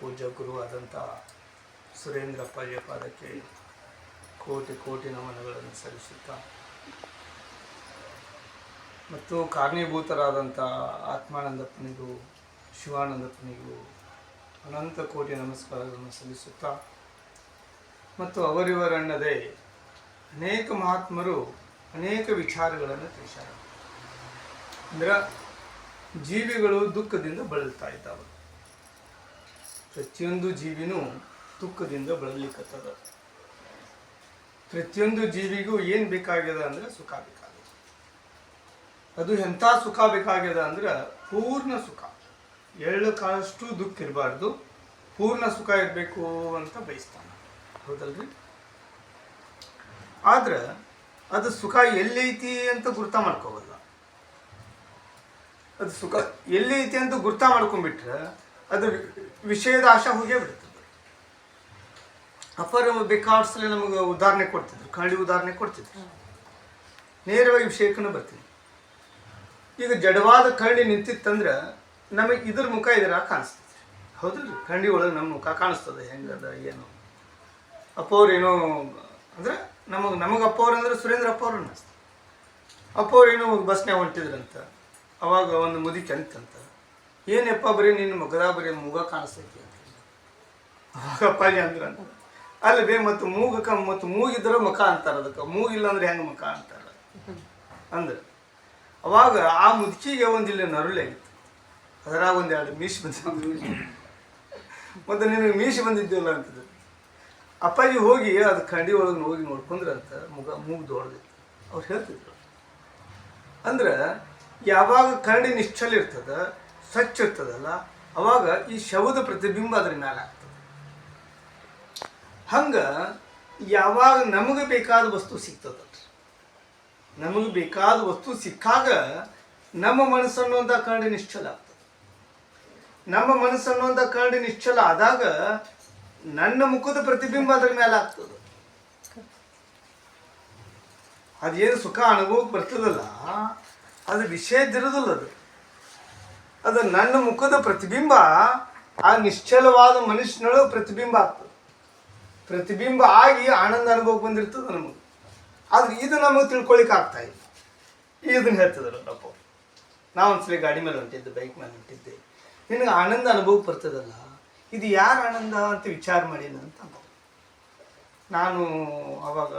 ಪೂಜ್ಯ ಗುರುವಾದಂಥ ಸುರೇಂದ್ರ ಪಾದಕ್ಕೆ ಕೋಟಿ ಕೋಟಿ ನಮನಗಳನ್ನು ಸಲ್ಲಿಸುತ್ತಾ, ಮತ್ತು ಕಾರಣೀಭೂತರಾದಂಥ ಆತ್ಮಾನಂದಪ್ಪನಿಗೂ, ಶಿವಾನಂದಪ್ಪನಿಗೂ ಅನಂತ ಕೋಟಿ ನಮಸ್ಕಾರಗಳನ್ನು ಸಲ್ಲಿಸುತ್ತಾ, ಮತ್ತು ಅವರಿವರನ್ನದೇ ಅನೇಕ ಮಹಾತ್ಮರು ಅನೇಕ ವಿಚಾರಗಳನ್ನು ತಿಳಿಸ್ಯಾರ ಅಂದ್ರೆ ಜೀವಿಗಳು ದುಃಖದಿಂದ ಬಳಲ್ತಾ ಇದ್ದಾವೆ. ಪ್ರತಿಯೊಂದು ಜೀವಿನೂ ದುಃಖದಿಂದ ಬಳಲಿಕ್ಕತ್ತದ ಪ್ರತಿಯೊಂದು ಜೀವಿಗೂ ಏನು ಬೇಕಾಗ್ಯದ ಅಂದ್ರೆ ಸುಖ ಬೇಕಾಗ್ಯದ. ಅದು ಎಂಥ ಸುಖ ಬೇಕಾಗ್ಯದ ಅಂದ್ರೆ ಪೂರ್ಣ ಸುಖ. ಎಳ್ಳು ಕಾಲಷ್ಟು ದುಃಖ ಇರಬಾರ್ದು. ಪೂರ್ಣ ಸುಖ ಇರಬೇಕು ಅಂತ ಬಯಸ್ತಾನೆ. ಹೌದಲ್ರಿ? ಆದ್ರೆ ಅದು ಸುಖ ಎಲ್ಲೈತಿ ಅಂತ ಗುರ್ತ ಮಾಡ್ಕೋವಲ್ಲ. ಅದು ಸುಖ ಎಲ್ಲೈತಿ ಅಂತ ಗುರ್ತ ಮಾಡ್ಕೊಂಡ್ಬಿಟ್ರೆ ಅದು ವಿಷಯದ ಆಶಾ ಹೋಗೇ ಬಿಡ್ತದೆ ಅಪ್ಪರ ಬೇಕಾಡ್ಸಲೆ ನಮಗೆ ಉದಾಹರಣೆ ಕೊಡ್ತಿದ್ರು, ಕಳ್ಳಿ ಉದಾಹರಣೆ ಕೊಡ್ತಿದ್ರು. ನೇರವಾಗಿ ವಿಷಯಕ್ಕೂ ಬರ್ತೀನಿ. ಈಗ ಜಡವಾದ ಕರಡಿ ನಿಂತಿತ್ತಂದ್ರೆ ನಮಗೆ ಇದ್ರ ಮುಖ ಇದರ ಕಾಣಿಸ್ತದೆ. ಹೌದಲ್ರಿ ಕರಡಿ ಒಳಗೆ ನಮ್ಮ ಮುಖ ಕಾಣಿಸ್ತದೆ, ಹೆಂಗದ, ಏನು. ಅಪ್ಪವ್ರು ಏನೋ, ಅಂದ್ರೆ ನಮಗೆ ನಮಗೆ ಅಪ್ಪ ಅಂದ್ರೆ ಸುರೇಂದ್ರ ಅಪ್ಪವ್ರ ಅನ್ನಿಸ್ತು. ಅಪ್ಪವ್ರು ಏನೋ ಬಸ್ನ್ಯಾಗ ಹೊಂಟಿದ್ರಂತ, ಅವಾಗ ಒಂದು ಮುದಿ ಅಂತಂತ. ಏನಪ್ಪ ಬರೀ ನಿನ್ನ ಮುಖದ ಬರೀ ಮೂಗ ಕಾಣಿಸ್ತೈತಿ ಅಂತ. ಅಪ್ಪಾಜಿ ಅಂದ್ರೆ ಅಲ್ಲ ಬೇ ಮತ್ತು ಮೂಗಕ್ಕೆ ಮತ್ತು ಮೂಗಿದ್ರೆ ಮುಖ ಅಂತಾರ ಅದಕ್ಕೆ. ಮೂಗಿಲ್ಲ ಅಂದ್ರೆ ಹೆಂಗೆ ಮುಖ ಅಂತಾರ? ಅಂದ್ರೆ ಅವಾಗ ಆ ಮುದುಕಿಗೆ ಒಂದಿಲ್ಲ ನರುಳಾಗಿತ್ತು ಅದರಾಗ ಎರಡು ಮೀಸ್ ಬಂದ ಮತ್ತು ನಿನಗೆ ಮೀಸೆ ಬಂದಿದ್ದಿಲ್ಲ ಅಂತಿದ್ರು. ಅಪ್ಪಾಜಿ ಹೋಗಿ ಅದು ಕಂಡಿ ಒಳಗೆ ಹೋಗಿ ನೋಡ್ಕೊಂಡ್ರಂತ ಮುಗ ಮೂಗು ದೊಡ್ದಿತ್ತು ಅವ್ರು ಹೇಳ್ತಿದ್ರು. ಅಂದ್ರೆ ಯಾವಾಗ ಕರಡಿ ನಿಶ್ಚಲ ಇರ್ತದ ಸ್ವಚ್ಛ ಇರ್ತದಲ್ಲ ಅವಾಗ ಈ ಶವದ ಪ್ರತಿಬಿಂಬ ಅದ್ರ ಮೇಲೆ ಆಗ್ತದೆ. ಹಂಗ ಯಾವಾಗ ನಮಗೆ ಬೇಕಾದ ವಸ್ತು ಸಿಗ್ತದ ನಮಗೆ ಬೇಕಾದ ವಸ್ತು ಸಿಕ್ಕಾಗ ನಮ್ಮ ಮನಸ್ಸನ್ನೊಂದ ಕರಡಿ ನಿಶ್ಚಲ ಆಗ್ತದೆ. ನಮ್ಮ ಮನಸ್ಸನ್ನೊಂದ ಕರಡಿ ನಿಶ್ಚಲ ಆದಾಗ ನನ್ನ ಮುಖದ ಪ್ರತಿಬಿಂಬ ಅದ್ರ ಮೇಲೆ ಆಗ್ತದೆ. ಅದೇನು ಸುಖ ಅನುಭವಕ್ಕೆ ಬರ್ತದಲ್ಲ, ಅದು ವಿಷಯದಿರೋದಿಲ್ಲ ಅದು. ಅದು ನನ್ನ ಮುಖದ ಪ್ರತಿಬಿಂಬ, ಆ ನಿಶ್ಚಲವಾದ ಮನುಷ್ಯನೊಳಗೆ ಪ್ರತಿಬಿಂಬ ಆಗ್ತದೆ. ಪ್ರತಿಬಿಂಬ ಆಗಿ ಆನಂದ ಅನುಭವಕ್ಕೆ ಬಂದಿರ್ತದೆ ನಮಗೆ. ಆದ್ರೆ ಇದು ನಮಗೆ ತಿಳ್ಕೊಳಿಕ್ಕೆ ಆಗ್ತಾ ಇಲ್ಲ. ಇದನ್ನ ಹೇಳ್ತಿದ್ರು ಅಪ್ಪ ನಾ ಒಂದ್ಸಲಿ ಗಾಡಿ ಮೇಲೆ ಹೊಂಟಿದ್ದೆ ಬೈಕ್ ಮೇಲೆ ಹೊಂಟಿದ್ದೆ. ನಿನಗೆ ಆನಂದ ಅನುಭವ ಬರ್ತದಲ್ಲ, ಇದು ಯಾರ ಆನಂದ ಅಂತ ವಿಚಾರ ಮಾಡಿ ಅಂತ ನಾನು ಅವಾಗ,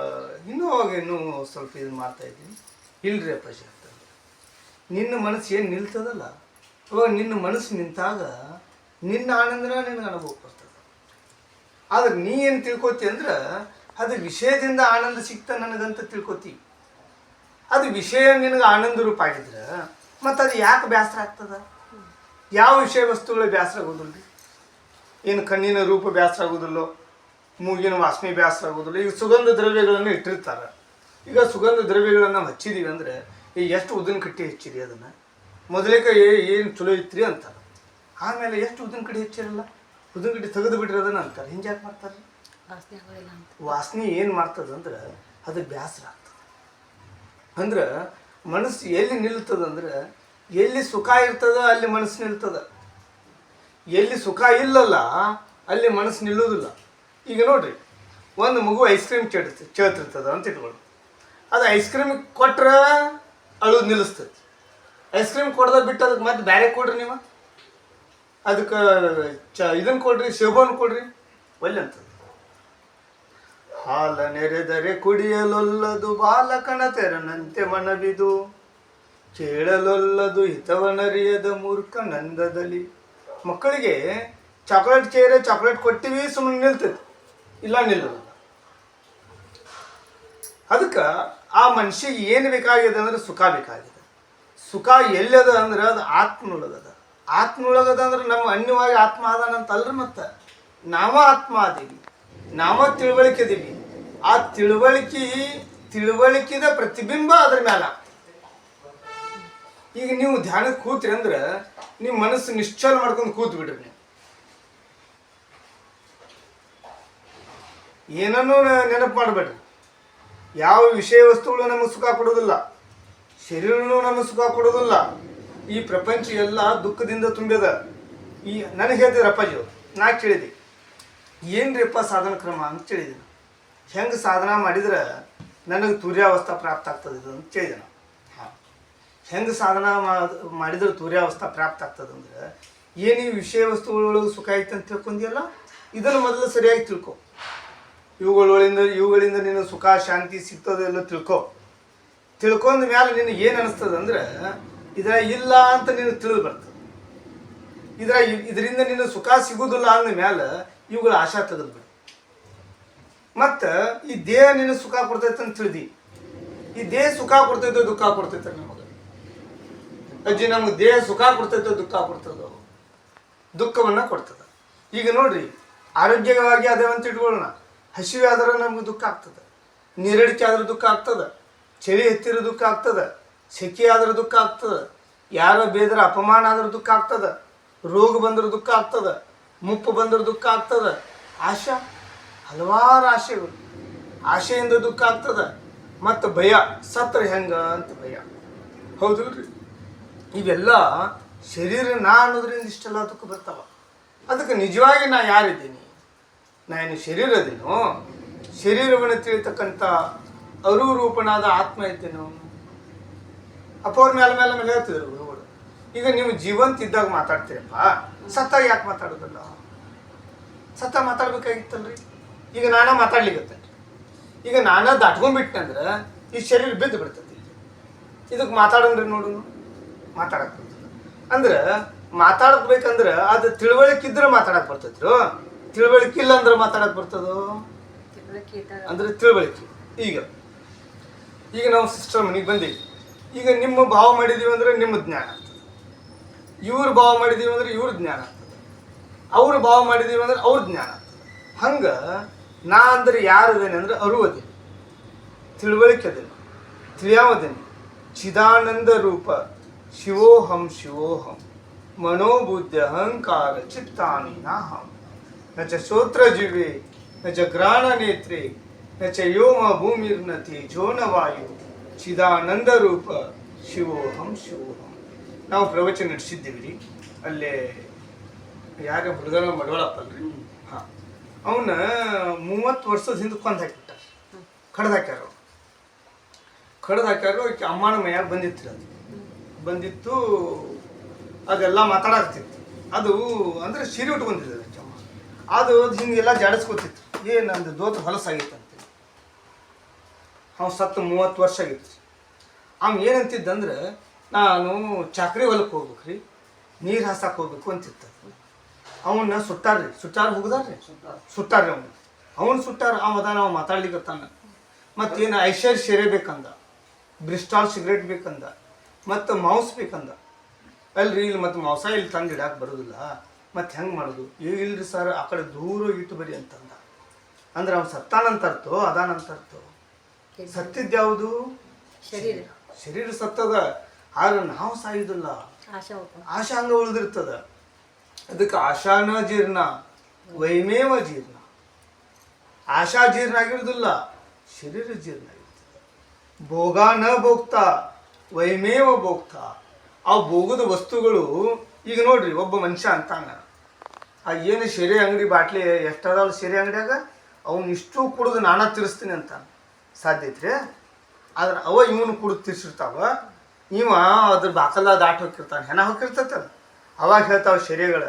ಇನ್ನೂ ಅವಾಗ ಇನ್ನೂ ಸ್ವಲ್ಪ ಇದು ಮಾಡ್ತಾ ಇದ್ದೀನಿ. ಇಲ್ರಿ ಅಪ್ಪ ನಿನ್ನ ಮನಸ್ಸು ಏನು ನಿಲ್ತದಲ್ಲ? ಅವಾಗ ನಿನ್ನ ಮನಸ್ಸು ನಿಂತಾಗ ನಿನ್ನ ಆನಂದನ ನಿನಗೆ ಅನುಭವ ಬರ್ತದೆ ಆದ್ರೆ ನೀ ಏನು ತಿಳ್ಕೊತಿ ಅಂದ್ರೆ, ಅದು ವಿಷಯದಿಂದ ಆನಂದ ಸಿಕ್ತ ನನಗಂತ ತಿಳ್ಕೊತಿ. ಅದು ವಿಷಯ ನಿನಗೆ ಆನಂದ ರೂಪ ಆಗಿದ್ರೆ, ಮತ್ತು ಅದು ಯಾಕೆ ಬೇಸರ ಆಗ್ತದ? ಯಾವ ವಿಷಯ ವಸ್ತುಗಳು ಬೇಸರ ಆಗೋದಿಲ್ಲ ಏನು ಕಣ್ಣಿನ ರೂಪ ಬೇಸರ ಆಗೋದಿಲ್ಲೋ, ಮೂಗಿನ ವಾಸನೆ ಬೇಸರ ಆಗೋದಿಲ್ಲ, ಈಗ ಸುಗಂಧ ದ್ರವ್ಯಗಳನ್ನು ಇಟ್ಟಿರ್ತಾರೆ. ಈಗ ಸುಗಂಧ ದ್ರವ್ಯಗಳನ್ನು ಹಚ್ಚಿದೀವಿ ಅಂದರೆ ಈಗ ಎಷ್ಟು ಉದ್ದಿನ ಕಟ್ಟಿ ಹಚ್ಚಿರಿ ಅದನ್ನು? ಮೊದಲೇಕ ಏನು ಚಲೋ ಇತ್ರಿ ಅಂತಾರೆ. ಆಮೇಲೆ ಎಷ್ಟು ಉದ್ದಿನ ಕಡೆ ಹೆಚ್ಚಿರಲ್ಲ? ಉದ್ದಿನ ಕಡೆ ತೆಗೆದು ಬಿಟ್ರಿ ಅದನ್ನ ಅಂತಾರೆ. ಹಿಂಗೆ ಯಾಕೆ ಮಾಡ್ತಾರೆ? ವಾಸನೆ ಏನು ಮಾಡ್ತದೆ ಅಂದ್ರೆ ಅದು ಬೇಸರ ಆಗ್ತದೆ. ಅಂದ್ರೆ ಮನಸ್ಸು ಎಲ್ಲಿ ನಿಲ್ತದ ಅಂದ್ರೆ ಎಲ್ಲಿ ಸುಖ ಇರ್ತದ ಅಲ್ಲಿ ಮನಸ್ಸು ನಿಲ್ತದ. ಎಲ್ಲಿ ಸುಖ ಇಲ್ಲಲ್ಲ ಅಲ್ಲಿ ಮನಸ್ಸು ನಿಲ್ಲೋದಿಲ್ಲ. ಈಗ ನೋಡ್ರಿ ಒಂದು ಮಗು ಐಸ್ ಕ್ರೀಮ್ ಚೇಡ್ತಿ ಚೇಳ್ತಿರ್ತದ ಅಂತ ಇಟ್ಕೊಳ್ಳಿ ಅದು ಐಸ್ ಕ್ರೀಮ್ ಕೊಟ್ರೆ ಅಳು ನಿಲ್ಲಿಸ್ತೈತಿ ಐಸ್ ಕ್ರೀಮ್ ಕೊಡ್ದ ಬಿಟ್ಟು ಅದಕ್ಕೆ ಮತ್ತೆ ಬೇರೆ ಕೊಡ್ರಿ ನೀವು? ಅದಕ್ಕೆ, ಚ ಇದನ್ನು ಕೊಡ್ರಿ, ಶೋಭನ್ ಕೊಡ್ರಿ. ಒಳ್ಳೆ ಅಂತ. ಹಾಲ ನೆರೆದರೆ ಕುಡಿಯಲೊಲ್ಲದು ಬಾಲಕನ ತೆರನಂತೆ ಮನವಿದು. ಕೇಳಲೊಲ್ಲದು ಹಿತವನರಿಯದ ಮೂರ್ಖ ನಂದದಲ್ಲಿ. ಮಕ್ಕಳಿಗೆ ಚಾಕ್ಲೇಟ್ ಚೇರೆ, ಚಾಕ್ಲೇಟ್ ಕೊಟ್ಟಿವಿ ಸುಮ್ಮನೆ ನಿಲ್ತೈತಿ. ಇಲ್ಲ ನಿಲ್ಲಲ್ಲ. ಅದಕ್ಕೆ ಆ ಮನುಷ್ಯಗೆ ಏನು ಬೇಕಾಗಿದೆ ಅಂದ್ರೆ ಸುಖ ಬೇಕಾಗಿದೆ. ಸುಖ ಎಲ್ಲದ ಅಂದ್ರೆ ಅದು ಆತ್ಮನೊಳಗದ. ಆತ್ಮನೊಳಗದ ಅಂದ್ರೆ ನಮ್ಮ ಅನ್ಯವಾಗಿ ಆತ್ಮ ಅದಾನಂತಲ್ರಿ ಮತ್ತೆ? ನಾವ ಆತ್ಮ ಅದೀವಿ ನಾವ ತಿಳುವಳಿಕೆ ಅದೀವಿ. ಆ ತಿಳುವಳಿಕೆ, ತಿಳುವಳಿಕೆದ ಪ್ರತಿಬಿಂಬ ಅದ್ರ ಮ್ಯಾಲ. ಈಗ ನೀವು ಧ್ಯಾನಕ್ಕೆ ಕೂತ್ರಿ ಅಂದ್ರೆ ನಿಮ್ಮ ಮನಸ್ಸು ನಿಶ್ಚಲ ಮಾಡ್ಕೊಂಡು ಕೂತ್ ಬಿಡ್ರಿ ನೀವು. ಏನನ್ನೂ ನೆನಪು ಮಾಡಬೇಡ್ರಿ. ಯಾವ ವಿಷಯ ವಸ್ತುಗಳು ನಮಗೆ ಸುಖ ಕೊಡೋದಿಲ್ಲ. ಶರೀರನೂ ನಮಗೆ ಸುಖ ಕೊಡೋದಿಲ್ಲ ಈ ಪ್ರಪಂಚ ಎಲ್ಲ ದುಃಖದಿಂದ ತುಂಬಿದೆ. ಈ ನನಗೆ ಹೇಳ್ತಿದ್ರು ಅಪ್ಪಾಜಿ ನಾ ಕೇಳಿದೆ ಏನ್ರಿಪ್ಪ ಸಾಧನ ಕ್ರಮ ಅಂತ ಕೇಳಿದೆ ಹೆಂಗೆ ಸಾಧನ ಮಾಡಿದ್ರೆ ನನಗೆ ತೂರ್ಯಾವಸ್ಥಾ ಪ್ರಾಪ್ತ ಆಗ್ತದೆ ಇದು ಅಂತ ಕೇಳಿದೆ ನಾವು ಹಾಂ. ಹೆಂಗೆ ಸಾಧನ ಮಾಡ್- ಮಾಡಿದ್ರೆ ತುರ್ಯಾವಸ್ಥಾ ಪ್ರಾಪ್ತ ಆಗ್ತದೆ ಅಂದ್ರೆ, ಏನು ಈ ವಿಷಯ ವಸ್ತುಗಳೊಳಗೆ ಸುಖ ಐತೆ ಅಂತ ತಿಳ್ಕೊಂಡಿಯಲ್ಲ? ಇದನ್ನು ಮೊದಲು ಸರಿಯಾಗಿ ತಿಳ್ಕೊ. ಇವುಗಳೊಳಿಂದ, ಇವುಗಳಿಂದ ನಿನ್ನ ಸುಖ, ಶಾಂತಿ ಸಿಗ್ತದೆ ಎಲ್ಲ ತಿಳ್ಕೊ. ತಿಳ್ಕೊಂಡ ಮೇಲೆ ನಿನಗೆ ಏನು ಅನಿಸ್ತದೆ ಅಂದ್ರೆ, ಇದರ ಇಲ್ಲ ಅಂತ ನಿನಗೆ ತಿಳಿದು ಬರ್ತದೆ. ಇದರ ಇದರಿಂದ ನಿನ್ನ ಸುಖ ಸಿಗುವುದಿಲ್ಲ ಅಂದ ಮೇಲೆ ಇವುಗಳ ಆಶಾ ತೆಗೆದು ಬಿಡು. ಮತ್ತು ಈ ದೇಹ ನಿನ್ನ ಸುಖ ಕೊಡ್ತೈತೆ ಅಂತ ತಿಳಿದಿ. ಈ ದೇಹ ಸುಖ ಕೊಡ್ತೈತೋ ದುಃಖ ಕೊಡ್ತೈತೆ ನಮಗೆ? ಅಜ್ಜಿ, ನಮ್ಗೆ ದೇಹ ಸುಖ ಕೊಡ್ತೈತೋ ದುಃಖ ಕೊಡ್ತದೋ? ದುಃಖವನ್ನು ಕೊಡ್ತದೆ. ಈಗ ನೋಡ್ರಿ, ಆರೋಗ್ಯವಾಗಿ ಅದೇವಂತ ಇಟ್ಕೊಳ್ಳೋಣ. ಹಸಿವೆ ಆದ್ರೆ ನಮ್ಗೆ ದುಃಖ ಆಗ್ತದೆ. ನೀರಡಿಕೆ ಆದ್ರೆ ದುಃಖ ಆಗ್ತದೆ. ಚಳಿ ಎತ್ತಿರೋ ದುಃಖ ಆಗ್ತದೆ, ಸೆಕೆ ಆದ್ರೆ ದುಃಖ ಆಗ್ತದೆ, ಯಾರೋ ಬೇದ್ರೆ ಅಪಮಾನ ಆದ್ರೆ ದುಃಖ ಆಗ್ತದೆ, ರೋಗ ಬಂದ್ರೆ ದುಃಖ ಆಗ್ತದೆ, ಮುಪ್ಪು ಬಂದ್ರೆ ದುಃಖ ಆಗ್ತದೆ. ಆಶಾ, ಹಲವಾರು ಆಶೆಗಳು. ಆಶೆಯಿಂದ ದುಃಖ ಆಗ್ತದೆ, ಮತ್ತು ಭಯ ಸತ್ರ ಹೆಂಗ ಅಂತ ಭಯ. ಹೌದು ಇವೆಲ್ಲ ಶರೀರ ನಾ ಅನ್ನೋದ್ರಿಂದ ಇಷ್ಟೆಲ್ಲ ದುಃಖ ಬರ್ತಾವ. ಅದಕ್ಕೆ ನಿಜವಾಗಿ ನಾ ಯಾರಿದ್ದೀನಿ? ನಾನು ಶರೀರದೇನೋ? ಶರೀರವನ್ನು ತಿಳಿತಕ್ಕಂಥ ಅರುರೂಪನಾದ ಆತ್ಮ ಇದ್ದೇನೋ ಅಪ್ಪವ್ರ ಮೇಲೆ ಮೇಲೆ ಮೇಲೆ ಹೇಳ್ತಿದ್ರು ಈಗ ನೀವು ಜೀವಂತ ಇದ್ದಾಗ ಮಾತಾಡ್ತೀರಪ್ಪ. ಸತ್ತ ಯಾಕೆ ಮಾತಾಡೋದಲ್ಲ? ಸತ್ತ ಮಾತಾಡ್ಬೇಕಾಗಿತ್ತಲ್ರಿ? ಈಗ ನಾನೇ ಮಾತಾಡ್ಲಿಕ್ಕೆ ಈಗ ನಾನಾ ದಾಟ್ಕೊಂಡ್ಬಿಟ್ಟಂದ್ರೆ ಈ ಶರೀರ ಬಿದ್ದು ಬಿಡ್ತೈತಿ ಇದಕ್ಕೆ ಮಾತಾಡೋನ್ರಿ ನೋಡು ಮಾತಾಡಕ್ ಬರ್ತದೆ ಅಂದ್ರೆ ಮಾತಾಡ್ಬೇಕಂದ್ರೆ ಅದು ತಿಳುವಳಿಕೆ ಇದ್ರೆ ಮಾತಾಡಕ್ ಬರ್ತೈತ್ರು. ತಿಳುವಳಿಕೆ ಇಲ್ಲ ಅಂದ್ರೆ ಮಾತಾಡಕ್ ಬರ್ತದೋ? ಅಂದ್ರೆ ತಿಳುವಳಿಕೆ. ಈಗ ಈಗ ನಾವು ಸಿಸ್ಟರ್ ಮನೆಗೆ ಬಂದೀವಿ. ಈಗ ನಿಮ್ಮ ಭಾವ ಮಾಡಿದೀವಿ ಅಂದರೆ ನಿಮ್ಮ ಜ್ಞಾನ. ಆಗ್ತದೆ ಇವ್ರ ಭಾವ ಮಾಡಿದೀವಿ ಅಂದ್ರೆ ಇವ್ರ ಜ್ಞಾನ. ಆಗ್ತದೆ ಅವ್ರ ಭಾವ ಮಾಡಿದೀವಿ ಅಂದ್ರೆ ಅವ್ರ ಜ್ಞಾನ. ಹಂಗೆ ನಾ ಅಂದ್ರೆ ಯಾರದೇನೆ ಅಂದ್ರೆ ಅರುವದೇನೆ ತಿಳುವಳಿಕೆ ಅದೇನು ತಿಳಿಯಾವದೇನೆ ಚಿದಾನಂದ ರೂಪ. ಶಿವೋಹಂ ಶಿವೋಹಂ. ಮನೋಬುದ್ಧ ಅಹಂಕಾರ ಚಿತ್ತಾನಿ ನಾಹಂ ನ ಚ ಶ್ರೋತ್ರಜೀವಿ ನ ಚ ಗ್ರಾಣನೇತ್ರೆ ನ ಚ ಯೋಮ ಭೂಮಿರ್ನತಿ ಜೋನವಾಯು ಚಿದಾನಂದ ರೂಪ ಶಿವೋಹಂ ಶಿವೋಹಂ. ನಾವು ಪ್ರವಚನ ನಡೆಸಿದ್ದೀವಿ ರೀ. ಅಲ್ಲೇ ಯಾರ ಹುಡುಗನ ಮಡವಳಪ್ಪಲ್ರಿ? ಹಾಂ. ಅವನ ಮೂವತ್ತು ವರ್ಷದ ಹಿಂದೆ ಕೊಂದು ಹಾಕಿಬಿಟ್ಟ. ಕಡ್ದು ಹಾಕ್ಯಾರ ಕಡ್ದು ಹಾಕ್ಯಾರು ಆಕಿ ಅಮ್ಮನ ಮೈಯಾಗ ಬಂದಿತ್ತು ಅದು. ಬಂದಿತ್ತು ಅದೆಲ್ಲ ಮಾತಾಡಾಕ್ತಿತ್ತು ಅದು ಅಂದ್ರೆ ಸೀರೆ ಉಟ್ಕೊಂಡಿದ್ದ ಅಮ್ಮ. ಅದು ಹಿಂಗೆಲ್ಲ ಜಾಡಿಸ್ಕೊತಿತ್ತು. ಏ ನಂದು ದೋತ ಹೊಲಸಾಗಿತ್ತು ಅವ್ನು ಸತ್ತು ಮೂವತ್ತು ವರ್ಷ ಆಗಿತ್ತು. ಅವ್ನು ಏನಂತಿದ್ದಂದ್ರೆ, ನಾನು ಚಾಕ್ರಿ ಹೊಲಕ್ಕೆ ಹೋಗ್ಬೇಕು ರೀ ನೀರು ಹಾಸಕ್ಕೆ ಹೋಗ್ಬೇಕು ಅಂತಿತ್ತು. ಅವನ್ನ ಸುಟ್ಟಾರ್ರಿ ಸುಟ್ಟಾರ ಹೋಗದಾರ್ರಿ? ಸುಟ್ಟಾರ್ರಿ ಅವನು. ಅವನು ಸುತ್ತಾರ ಅವ ಅದ ನಾವು ಮಾತಾಡ್ಲಿಕ್ಕತ್ತಾನ ಮತ್ತೇನು ಐಶ್ವರ್ಯ ಸೇರೆ ಬೇಕಂದ, ಬ್ರಿಸ್ಟಾಲ್ ಸಿಗರೇಟ್ ಬೇಕಂದ, ಮತ್ತು ಮೌಸ್ ಬೇಕಂದ. ಅಲ್ರಿ, ಇಲ್ಲಿ ಮತ್ತು ಮೌಸ ಇಲ್ಲಿ ತಂದು ಇಡಕ್ಕೆ ಬರೋದಿಲ್ಲ. ಮತ್ತು ಹೆಂಗೆ ಮಾಡೋದು? ಇಲ್ರಿ ಸರ್, ಆ ಕಡೆ ದೂರ ಇಟ್ಟು ಬರಿ ಅಂತಂದ. ಅಂದ್ರೆ ಅವ್ನು ಸತ್ತಾನಂತರ್ತೋ, ಅದಾನಂತರ್ತೋ. ಸತ್ತಿದ್ಯಾವುದು ಶರೀರ. ಶರೀರ ಸತ್ತದ ಆದ್ರೆ ನಾವು ಸಾಯುದಿಲ್ಲ. ಆಶಾ ಉಪ ಆಶಾ ಹಂಗ ಉಳಿದಿರ್ತದ. ಅದಕ್ಕೆ ಆಶಾನ ಜೀರ್ಣ ವೈಮೇವ ಜೀರ್ಣ. ಆಶಾ ಜೀರ್ಣ ಆಗಿರುದಿಲ್ಲ ಶರೀರ ಜೀರ್ಣ ಆಗಿರ್ತದೆ. ಭೋಗ ನ ಭೋಗ್ತಾ ವೈಮೇವ ಭೋಗ್ತಾ ಆ ಭೋಗದ ವಸ್ತುಗಳು ಈಗ ನೋಡ್ರಿ ಒಬ್ಬ ಮನುಷ್ಯ ಅಂತಾನ. ಆ ಏನು ಶೆರೆ ಅಂಗಡಿ ಬಾಟ್ಲಿ ಎಷ್ಟಾದ್ರು ಸೀರೆ ಅಂಗಡಿಯಾಗ? ಅವನು ಇಷ್ಟು ಕುಡಿದು ನಾನಾ ತಿರ್ಸ್ತೀನಿ ಅಂತ ಸಾಧ್ಯ ಐತ್ರಿ? ಆದ್ರೆ ಅವ ಇವನು ಕುಡಿದು ತಿರ್ಸಿರ್ತಾವ. ಇವ ಅದ್ರ ಬಾಕಲ್ಲ ದಾಟ್ ಹೋಗಿರ್ತಾನೆ ಹೆಣ ಹೋಗಿರ್ತೈತಲ್ಲ ಅವಾಗ ಹೇಳ್ತಾವ ಶರೀರಗಳ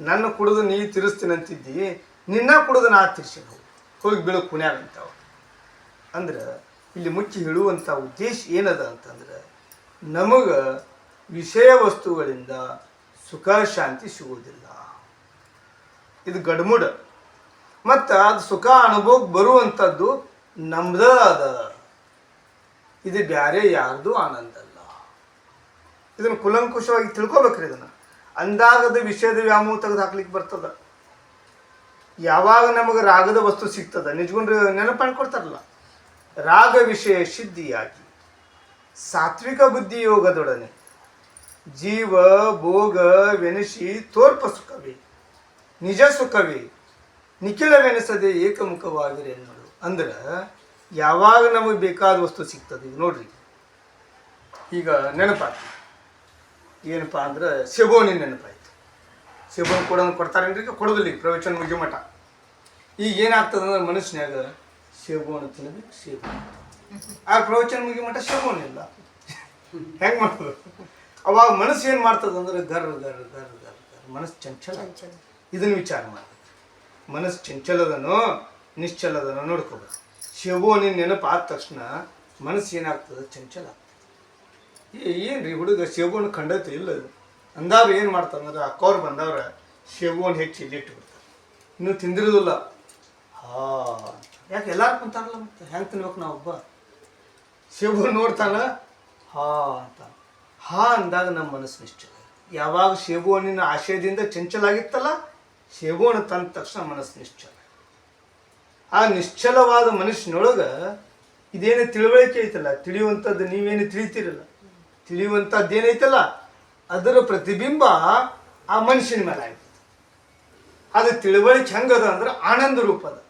ನನ್ನ ಕುಡಿದು ನೀ ತಿರ್ಸ್ತೀನಿ ಅಂತಿದ್ದಿ, ನಿನ್ನ ಕುಡಿದು ನಾ ತಿರ್ಸಿ ಹೋಗಿ ಹೋಗಿ ಬೀಳು ಕುಣ್ಯಾಗ ಅಂತಾವ. ಅಂದ್ರೆ ಇಲ್ಲಿ ಮುಚ್ಚಿ ಹೇಳುವಂಥ ಉದ್ದೇಶ ಏನದ ಅಂತಂದ್ರೆ, ನಮಗೆ ವಿಷಯ ವಸ್ತುಗಳಿಂದ ಸುಖ, ಶಾಂತಿ ಸಿಗುವುದಿಲ್ಲ. ಇದು ಗಡ್ಮುಡ. ಮತ್ತು ಅದು ಸುಖ, ಅನುಭವಕ್ಕೆ ಬರುವಂಥದ್ದು ನಮ್ದ ಅದ. ಇದು ಬ್ಯಾರೆ ಯಾರ್ದು ಆನಂದ ಅಲ್ಲ. ಇದನ್ನು ಕುಲಂಕುಷವಾಗಿ ತಿಳ್ಕೊಬೇಕ್ರಿ ಇದನ್ನು. ಅಂದಾಗದ ವಿಷಯದ ವ್ಯಾಮೋಹ ತೆಗೆದು ಹಾಕ್ಲಿಕ್ಕೆ ಬರ್ತದ. ಯಾವಾಗ ನಮಗೆ ರಾಗದ ವಸ್ತು ಸಿಗ್ತದ? ನಿಜಗೊಂಡ್ರೆ ನೆನಪು ಮಾಡ್ಕೊಡ್ತಾರಲ್ಲ ರಾಗ ವಿಷಯ ಸಿದ್ಧಿಯಾಗಿ. ಸಾತ್ವಿಕ ಬುದ್ಧಿ ಯೋಗದೊಡನೆ. ಜೀವ, ಭೋಗ, ವೆನಿಸಿ ತೋರ್ಪ ಸುಖವೇ. ನಿಜ ಸುಖವೇ. ನಿಖಿಲವೆನಿಸದೆ ಏಕಮುಖವಾಗಿರಿ ಎನ್ನುವುದು ಅಂದ್ರೆ ಯಾವಾಗ ನಮಗೆ ಬೇಕಾದ ವಸ್ತು ಸಿಗ್ತದೆ ಈಗ ನೋಡ್ರಿ. ಈಗ ನೆನಪಾಯ್ತು. ಏನಪ್ಪ ಅಂದ್ರೆ ಸೆಗೋನಿ ನೆನಪಾಯ್ತು. ಸೇಬುವನ್ನು ಕೊಡೋದು ಕೊಡ್ತಾರೇನ್ರಿ ಕೊಡೋದಿಲ್ಲ ಈಗ ಪ್ರವಚನ ಮುಗಿ ಮಠ. ಈಗ ಏನಾಗ್ತದೆ ಅಂದ್ರೆ ಮನುಷ್ಯನಾಗ ಸೇಬೋಣ ತಿನ್ನಬೇಕು ಸೇಬು ಆ ಪ್ರವಚನ ಮುಗಿ ಮಠ ಇಲ್ಲ. ಹೆಂಗೆ ಮಾಡೋದು? ಅವಾಗ ಮನಸ್ಸು ಏನು ಮಾಡ್ತದೆ ಅಂದ್ರೆ ಗರ್ ಗರ್ ಗರ್ ಗರ್ ಗರ್ ಮನಸ್ಸು ಚಂಚಲ. ಇದನ್ನ ಇದನ್ನು ವಿಚಾರ ಮಾಡ್ತದೆ ಮನಸ್ಸು ಚಂಚಲದನೋ ನಿಶ್ಚಲದನೋ ನೋಡ್ಕೋಬೇಕು. ಶಿವೋನಿ ನೆನಪು ಆದ ತಕ್ಷಣ ಮನಸ್ಸು ಏನಾಗ್ತದೆ? ಚಂಚಲ ಏನು ರೀ ಹುಡುಗ? ಶಿವನ ಖಂಡತೆ ಇಲ್ಲ ಅಂದಾವ್ರು ಏನು ಮಾಡ್ತಾರಂದ್ರೆ ಅಕ್ಕವ್ರು ಬಂದವ್ರೆ, ಶಿವನ ಹೆಚ್ಚು ಇಲ್ಲಿ ಬಿಡ್ತಾರೆ. ಇನ್ನೂ ತಿಂದಿರೋದಿಲ್ಲ. ಹಾ, ಯಾಕೆ ಎಲ್ಲಾರು ಕುಂತಾರಲ್ಲ ಮತ್ತೆ? ಹೆಂಗೆ ತಿನ್ಬೇಕು ನಾವು ಒಬ್ಬ? ಶಿವನ್ ನೋಡ್ತಾನ? ಹಾ ಅಂತ. ಹಾ ಅಂದಾಗ ನಮ್ಮ ಮನಸ್ಸು ನಿಶ್ಚಲ ಯಾವಾಗ ಶಿವನಿನ ಆಶಯದಿಂದ ಚಂಚಲಾಗಿತ್ತಲ್ಲ ಶಿವನ ತಂದ ತಕ್ಷಣ ಮನಸ್ಸು ನಿಶ್ಚಲ ಆ ನಿಶ್ಚಲವಾದ ಮನುಷ್ಯನೊಳಗೆ ಇದೇನು ತಿಳುವಳಿಕೆ ಐತಲ್ಲ? ತಿಳಿಯುವಂಥದ್ದು ನೀವೇನು ತಿಳಿತೀರಲ್ಲ? ತಿಳಿಯುವಂಥದ್ದು ಏನೈತಲ್ಲ ಅದರ ಪ್ರತಿಬಿಂಬ ಆ ಮನುಷ್ಯನ ಮೇಲೆ ಆಯ್ತು. ಅದು ತಿಳುವಳಿಕೆ ಹೆಂಗದ ಅಂದ್ರೆ ಆನಂದ ರೂಪದ.